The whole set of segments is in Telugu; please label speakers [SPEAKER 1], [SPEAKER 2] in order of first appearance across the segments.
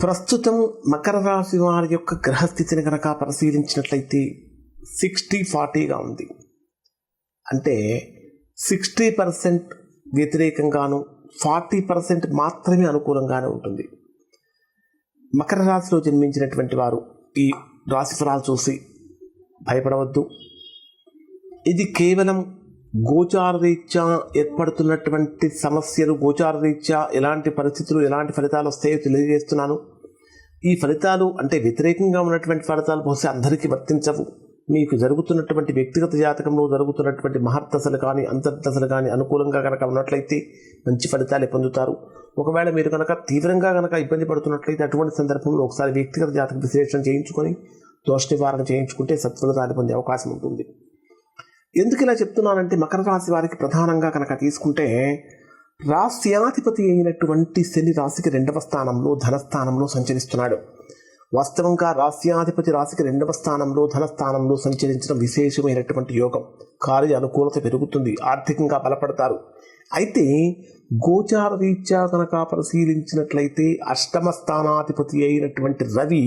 [SPEAKER 1] ప్రస్తుతం మకర రాశి వారి యొక్క గ్రహస్థితిని కనుక పరిశీలించినట్లయితే సిక్స్టీ ఫార్టీగా ఉంది. అంటే సిక్స్టీ పర్సెంట్ వ్యతిరేకంగాను ఫార్టీ పర్సెంట్ మాత్రమే అనుకూలంగానే ఉంటుంది. మకర రాశిలో జన్మించినటువంటి వారు ఈ రాశిఫలాలు చూసి భయపడవద్దు. ఇది కేవలం గోచారరీత్యా ఏర్పడుతున్నటువంటి సమస్యలు గోచారరీత్యా ఎలాంటి పరిస్థితులు ఎలాంటి ఫలితాలు వస్తాయో తెలియజేస్తున్నాను. ఈ ఫలితాలు అంటే వ్యతిరేకంగా ఉన్నటువంటి ఫలితాలు బహుశా అందరికీ వర్తించవు. మీకు జరుగుతున్నటువంటి వ్యక్తిగత జాతకంలో జరుగుతున్నటువంటి మహర్దశలు కానీ అంతర్దశలు కానీ అనుకూలంగా కనుక ఉన్నట్లయితే మంచి ఫలితాలు పొందుతారు. ఒకవేళ మీరు కనుక తీవ్రంగా కనుక ఇబ్బంది పడుతున్నట్లయితే అటువంటి సందర్భంలో ఒకసారి వ్యక్తిగత జాతక విశ్లేషణ చేయించుకొని దోష నివారణ చేయించుకుంటే సత్ఫలితాలు పొందే అవకాశం ఉంటుంది. ఎందుకు ఇలా చెప్తున్నానంటే మకర రాశి వారికి ప్రధానంగా కనుక తీసుకుంటే రాశ్యాధిపతి అయినటువంటి శని రాశికి రెండవ స్థానంలో ధనస్థానంలో సంచరిస్తున్నాడు. వాస్తవంగా రాశ్యాధిపతి రాశికి రెండవ స్థానంలో ధనస్థానంలో సంచరించడం విశేషమైనటువంటి యోగం. కార్య అనుకూలత పెరుగుతుంది ఆర్థికంగా బలపడతారు. అయితే గోచార రీత్యా కనుక పరిశీలించినట్లయితే అష్టమ స్థానాధిపతి అయినటువంటి రవి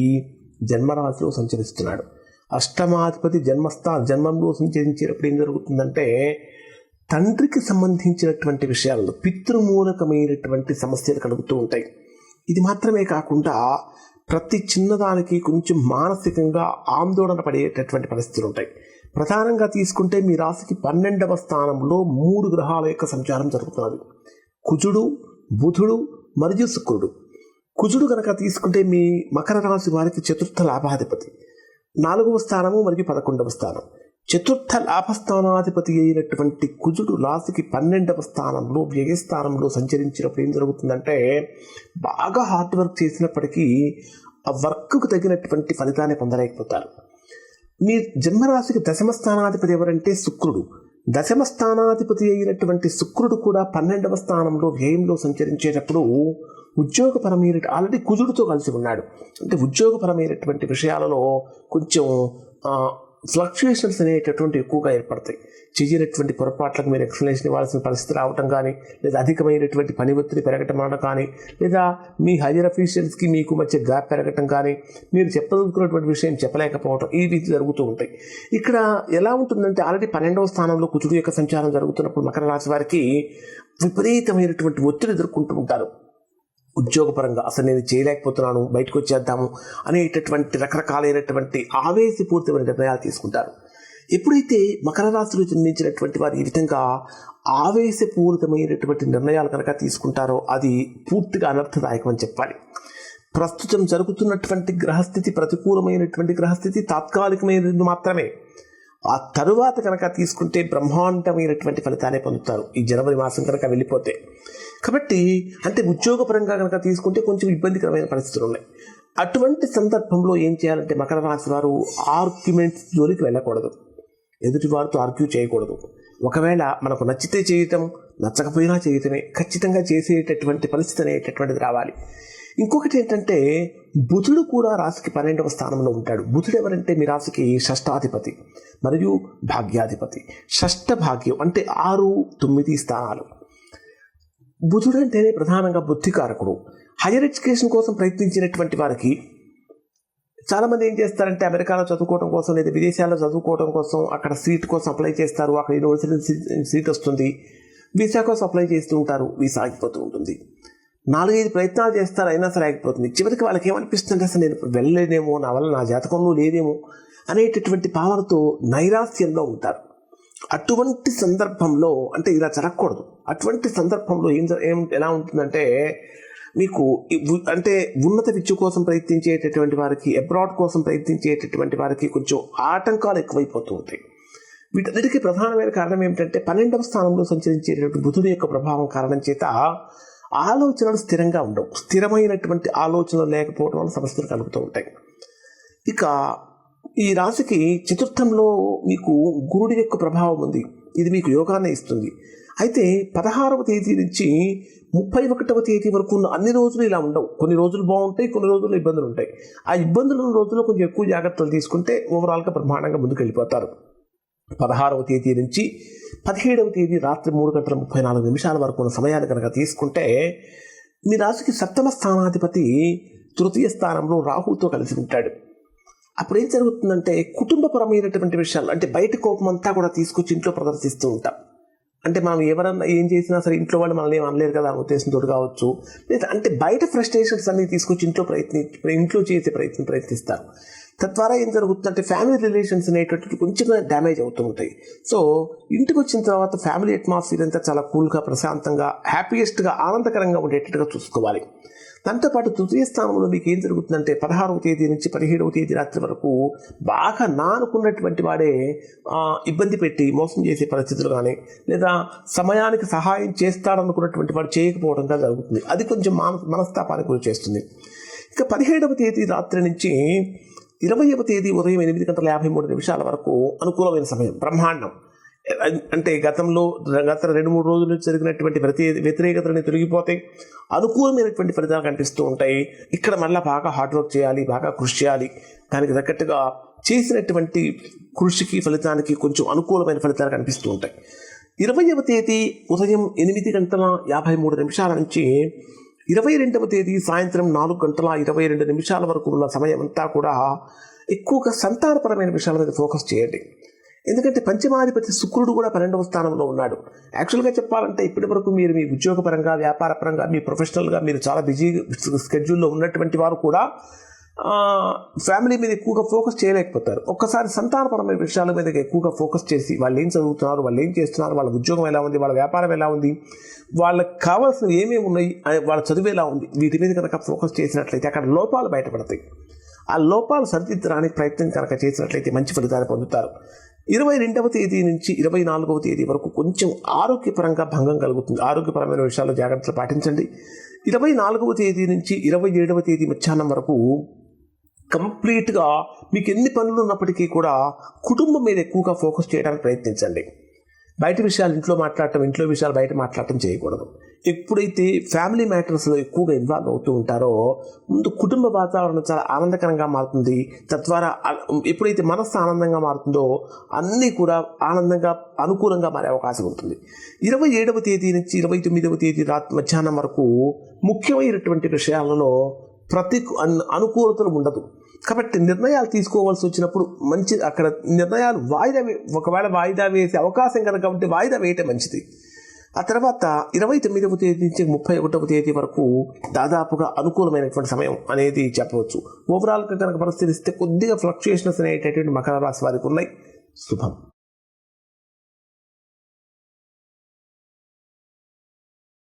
[SPEAKER 1] జన్మరాశిలో సంచరిస్తున్నాడు. అష్టమాధిపతి జన్మస్థా జన్మంలో సంచరించేటప్పుడు ఏం జరుగుతుందంటే తండ్రికి సంబంధించినటువంటి విషయాల్లో పితృమూలకమైనటువంటి సమస్యలు కలుగుతూ ఉంటాయి. ఇది మాత్రమే కాకుండా ప్రతి చిన్నదానికి కొంచెం మానసికంగా ఆందోళన పడేటటువంటి పరిస్థితులు ఉంటాయి. ప్రధానంగా తీసుకుంటే మీ రాశికి పన్నెండవ స్థానంలో మూడు గ్రహాల యొక్క సంచారం జరుగుతున్నది. కుజుడు బుధుడు మరియు శుక్రుడు. కుజుడు కనుక తీసుకుంటే మీ మకర రాశి వారికి చతుర్థ లాభాధిపతి. నాలుగవ స్థానము మరియు పదకొండవ స్థానం. చతుర్థ లాభస్థానాధిపతి అయినటువంటి కుజుడు రాశికి పన్నెండవ స్థానంలో వ్యయస్థానంలో సంచరించినప్పుడు ఏం జరుగుతుందంటే బాగా హార్డ్ వర్క్ చేసినప్పటికీ ఆ వర్క్కు తగినటువంటి ఫలితాన్ని పొందలేకపోతారు. మీ జన్మరాశికి దశమ స్థానాధిపతి ఎవరంటే శుక్రుడు. దశమ స్థానాధిపతి అయినటువంటి శుక్రుడు కూడా పన్నెండవ స్థానంలో వ్యయంలో సంచరించేటప్పుడు ఉద్యోగపరమైన ఆల్రెడీ కుజుడితో కలిసి ఉన్నాడు. అంటే ఉద్యోగపరమైనటువంటి విషయాలలో కొంచెం ఫ్లక్చుయేషన్స్ అనేటటువంటి ఎక్కువగా ఏర్పడతాయి. చేయనటువంటి పొరపాట్లకు మీరు ఎక్స్ప్లెనేషన్ ఇవ్వాల్సిన పరిస్థితి రావటం కానీ లేదా అధికమైనటువంటి పని ఒత్తిడి పెరగటం వలన కానీ లేదా మీ హైయర్ అఫీషియల్స్కి మీకు మధ్య గ్యాప్ పెరగటం కానీ మీరు చెప్పదలుచుకున్నటువంటి విషయం చెప్పలేకపోవటం ఈ రీతి జరుగుతూ ఉంటాయి. ఇక్కడ ఎలా ఉంటుందంటే ఆల్రెడీ పన్నెండవ స్థానంలో కుచుడు యొక్క సంచారం జరుగుతున్నప్పుడు మకర రాశి వారికి విపరీతమైనటువంటి ఒత్తిడి ఎదుర్కొంటూ ఉంటారు. ఉద్యోగపరంగా అసలు నేను చేయలేకపోతున్నాను బయటకు వచ్చేద్దాము అనేటటువంటి రకరకాలైనటువంటి ఆవేశపూరితమైన నిర్ణయాలు తీసుకుంటారు. ఎప్పుడైతే మకర రాశిలో జన్మించినటువంటి వారు ఈ విధంగా ఆవేశపూరితమైనటువంటి నిర్ణయాలు కనుక తీసుకుంటారో అది పూర్తిగా అనర్థదాయకం అని చెప్పాలి. ప్రస్తుతం జరుగుతున్నటువంటి గ్రహస్థితి ప్రతికూలమైనటువంటి గ్రహస్థితి తాత్కాలికమైనది మాత్రమే. ఆ తరువాత కనుక తీసుకుంటే బ్రహ్మాండమైనటువంటి ఫలితాలే పొందుతారు. ఈ జనవరి మాసం కనుక వెళ్ళిపోతే. కాబట్టి అంటే ఉద్యోగపరంగా కనుక తీసుకుంటే కొంచెం ఇబ్బందికరమైన పరిస్థితులు ఉన్నాయి. అటువంటి సందర్భంలో ఏం చేయాలంటే మకర రాశి వారు ఆర్గ్యుమెంట్స్ జోలికి వెళ్ళకూడదు. ఎదుటి వారితో ఆర్గ్యూ చేయకూడదు. ఒకవేళ మనకు నచ్చితే చేయటం నచ్చకపోయినా చేయటమే. ఖచ్చితంగా చేసేటటువంటి పరిస్థితి అనేటటువంటిది రావాలి. ఇంకొకటి ఏంటంటే బుధుడు కూడా రాశికి పన్నెండవ స్థానంలో ఉంటాడు. బుధుడు ఎవరంటే మీ రాశికి షష్టాధిపతి మరియు భాగ్యాధిపతి. షష్ట భాగ్యం అంటే ఆరు తొమ్మిది స్థానాలు. బుధుడు అంటేనే ప్రధానంగా బుద్ధికారకుడు. హైయర్ ఎడ్యుకేషన్ కోసం ప్రయత్నించినటువంటి వారికి చాలామంది ఏం చేస్తారంటే అమెరికాలో చదువుకోవడం కోసం లేదా విదేశాల్లో చదువుకోవడం కోసం అక్కడ సీట్ కోసం అప్లై చేస్తారు. అక్కడ యూనివర్సిటీ సీట్ వస్తుంది. వీసా కోసం అప్లై చేస్తూ ఉంటారు. వీసా ఆగిపోతూ ఉంటుంది. నాలుగైదు ప్రయత్నాలు చేస్తారు అయినా సరే ఆగిపోతుంది. చివరికి వాళ్ళకి ఏమనిపిస్తుంది అసలు నేను వెళ్ళలేనేమో నా వల్ల నా జాతకంలో లేదేమో అనేటటువంటి భావనతో నైరాస్యంలో ఉంటారు. అటువంటి సందర్భంలో అంటే ఇలా జరగకూడదు. అటువంటి సందర్భంలో ఏం ఏం ఎలా ఉంటుందంటే మీకు అంటే ఉన్నత విద్య కోసం ప్రయత్నించేటటువంటి వారికి అబ్రాడ్ కోసం ప్రయత్నించేటటువంటి వారికి కొంచెం ఆటంకాలు ఎక్కువైపోతూ ఉంటాయి. వీటన్నిటికీ ప్రధానమైన కారణం ఏమిటంటే పన్నెండవ స్థానంలో సంచరించేటటువంటి బుధుడి యొక్క ప్రభావం కారణం చేత ఆలోచనలు స్థిరంగా ఉండవు. స్థిరమైనటువంటి ఆలోచనలు లేకపోవడం వల్ల సమస్యలు కలుగుతూ ఉంటాయి. ఇక ఈ రాశికి చతుర్థంలో మీకు గురుడి యొక్క ప్రభావం ఉంది. ఇది మీకు యోగాన్ని ఇస్తుంది. అయితే పదహారవ తేదీ నుంచి ముప్పై ఒకటవ తేదీ వరకు ఉన్న అన్ని రోజులు ఇలా ఉండవు. కొన్ని రోజులు బాగుంటాయి కొన్ని రోజులు ఇబ్బందులు ఉంటాయి. ఆ ఇబ్బందులు ఉన్న రోజుల్లో కొంచెం ఎక్కువ జాగ్రత్తలు తీసుకుంటే ఓవరాల్గా బ్రహ్మాండంగా ముందుకు వెళ్ళిపోతారు పదహారవ తేదీ నుంచి పదిహేడవ తేదీ రాత్రి మూడు గంటల ముప్పై నాలుగు నిమిషాల వరకు ఉన్న సమయాన్ని కనుక తీసుకుంటే మీ రాశికి సప్తమ స్థానాధిపతి తృతీయ స్థానంలో రాహుతో కలిసి ఉంటాడు. అప్పుడు ఏం జరుగుతుందంటే కుటుంబపరమైనటువంటి విషయాలు అంటే బయట కోపం అంతా కూడా తీసుకొచ్చి ఇంట్లో ప్రదర్శిస్తూ ఉంటాం. అంటే మనం ఎవరన్నా ఏం చేసినా సరే ఇంట్లో వాళ్ళు మనల్ని ఏం అనలేరు కదా అనే ఉద్దేశంతో కావచ్చు. లేదా అంటే బయట ఫ్రస్ట్రేషన్స్ అన్ని తీసుకొచ్చి ఇంట్లో ప్రయత్ని ఇంట్లో చేసే ప్రయత్నం ప్రయత్నిస్తారు. తద్వారా ఏం జరుగుతుందంటే ఫ్యామిలీ రిలేషన్స్ అనేటువంటి కొంచెం డ్యామేజ్ అవుతూ ఉంటాయి. సో ఇంటికి వచ్చిన తర్వాత ఫ్యామిలీ అట్మాస్ఫియర్ అంతా చాలా కూల్గా ప్రశాంతంగా హ్యాపీయెస్ట్గా ఆనందకరంగా ఉండేటట్టుగా చూసుకోవాలి. దాంతోపాటు తృతీయ స్థానంలో మీకు ఏం జరుగుతుందంటే పదహారవ తేదీ నుంచి పదిహేడవ తేదీ రాత్రి వరకు బాగా నానుకున్నటువంటి వాడే ఇబ్బంది పెట్టి మోసం చేసే పరిస్థితులు కానీ లేదా సమయానికి సహాయం చేస్తాడనుకున్నటువంటి వాడు చేయకపోవడంగా జరుగుతుంది. అది కొంచెం మాన మనస్తాపానికి గురి చేస్తుంది. ఇక పదిహేడవ తేదీ రాత్రి నుంచి ఇరవైవ తేదీ ఉదయం ఎనిమిది గంటల యాభై మూడు నిమిషాల వరకు అనుకూలమైన సమయం బ్రహ్మాండం. అంటే గతంలో గత రెండు మూడు రోజుల నుంచి జరిగినటువంటి ప్రతి వ్యతిరేకతలని తొలగిపోతాయి అనుకూలమైనటువంటి ఫలితాలు కనిపిస్తూ ఉంటాయి. ఇక్కడ మళ్ళీ బాగా హార్డ్ వర్క్ చేయాలి బాగా కృషి చేయాలి. దానికి తగ్గట్టుగా చేసినటువంటి కృషికి ఫలితానికి కొంచెం అనుకూలమైన ఫలితాలు కనిపిస్తూ ఉంటాయి. ఇరవైవ తేదీ ఉదయం ఎనిమిది గంటల యాభై మూడు నిమిషాల నుంచి ఇరవై రెండవ తేదీ సాయంత్రం నాలుగు గంటల ఇరవై రెండు నిమిషాల వరకు ఉన్న సమయం అంతా కూడా ఎక్కువగా సంతానపరమైన విషయాల మీద ఫోకస్ చేయండి. ఎందుకంటే పంచమాధిపతి శుక్రుడు కూడా పన్నెండవ స్థానంలో ఉన్నాడు. యాక్చువల్గా చెప్పాలంటే ఇప్పటి వరకు మీరు మీ ఉద్యోగపరంగా వ్యాపారపరంగా మీ ప్రొఫెషనల్గా మీరు చాలా బిజీ స్కెడ్యూల్లో ఉన్నటువంటి వారు కూడా ఫ్యామిలీ మీద ఎక్కువగా ఫోకస్ చేయలేకపోతారు. ఒక్కసారి సంతానపరమైన విషయాల మీద ఎక్కువగా ఫోకస్ చేసి వాళ్ళు ఏం చదువుతున్నారు వాళ్ళు ఏం చేస్తున్నారు వాళ్ళ ఉద్యోగం ఎలా ఉంది వాళ్ళ వ్యాపారం ఎలా ఉంది వాళ్ళకి కావాల్సిన ఏమేమి ఉన్నాయి వాళ్ళ చదువు ఎలా ఉంది వీటి మీద కనుక ఫోకస్ చేసినట్లయితే అక్కడ లోపాలు బయటపడతాయి. ఆ లోపాలు సరిదిద్దడానికి ప్రయత్నం కనుక చేసినట్లయితే మంచి ఫలితాలు పొందుతారు. ఇరవై రెండవ తేదీ నుంచి ఇరవై నాలుగవ తేదీ వరకు కొంచెం ఆరోగ్యపరంగా భంగం కలుగుతుంది. ఆరోగ్యపరమైన విషయాల్లో జాగ్రత్తలు పాటించండి. ఇరవై నాలుగవ తేదీ నుంచి ఇరవై ఏడవ తేదీ మధ్యాహ్నం వరకు కంప్లీట్గా మీకు ఎన్ని పనులు ఉన్నప్పటికీ కూడా కుటుంబం మీద ఎక్కువగా ఫోకస్ చేయడానికి ప్రయత్నించండి. బయట విషయాలు ఇంట్లో మాట్లాడటం ఇంట్లో విషయాలు బయట మాట్లాడటం చేయకూడదు. ఎప్పుడైతే ఫ్యామిలీ మ్యాటర్స్లో ఎక్కువగా ఇన్వాల్వ్ అవుతూ ఉంటారో ముందు కుటుంబ వాతావరణం చాలా ఆనందకరంగా మారుతుంది. తద్వారా ఎప్పుడైతే మనస్సు ఆనందంగా మారుతుందో అన్నీ కూడా ఆనందంగా అనుకూలంగా మారే అవకాశం ఉంటుంది. ఇరవై ఏడవ తేదీ నుంచి ఇరవై తొమ్మిదవ తేదీ రాత్రి మధ్యాహ్నం వరకు ముఖ్యమైనటువంటి విషయాలలో ప్రతి అనుకూలతలు ఉండదు. కాబట్టి నిర్ణయాలు తీసుకోవాల్సి వచ్చినప్పుడు మంచి అక్కడ నిర్ణయాలు వాయిదా వే- ఒకవేళ వాయిదా వేసే అవకాశం కనుక ఉంటే వాయిదా వేయటం మంచిది. ఆ తర్వాత ఇరవై తొమ్మిదవ తేదీ నుంచి ముప్పై ఒకటవ తేదీ వరకు దాదాపుగా అనుకూలమైనటువంటి సమయం అనేది చెప్పవచ్చు. ఓవరాల్గా కనుక ఇస్తే కొద్దిగా ఫ్లక్చుయేషన్స్ అనేటటువంటి మకర రాశి వారికి ఉన్నాయి. శుభం.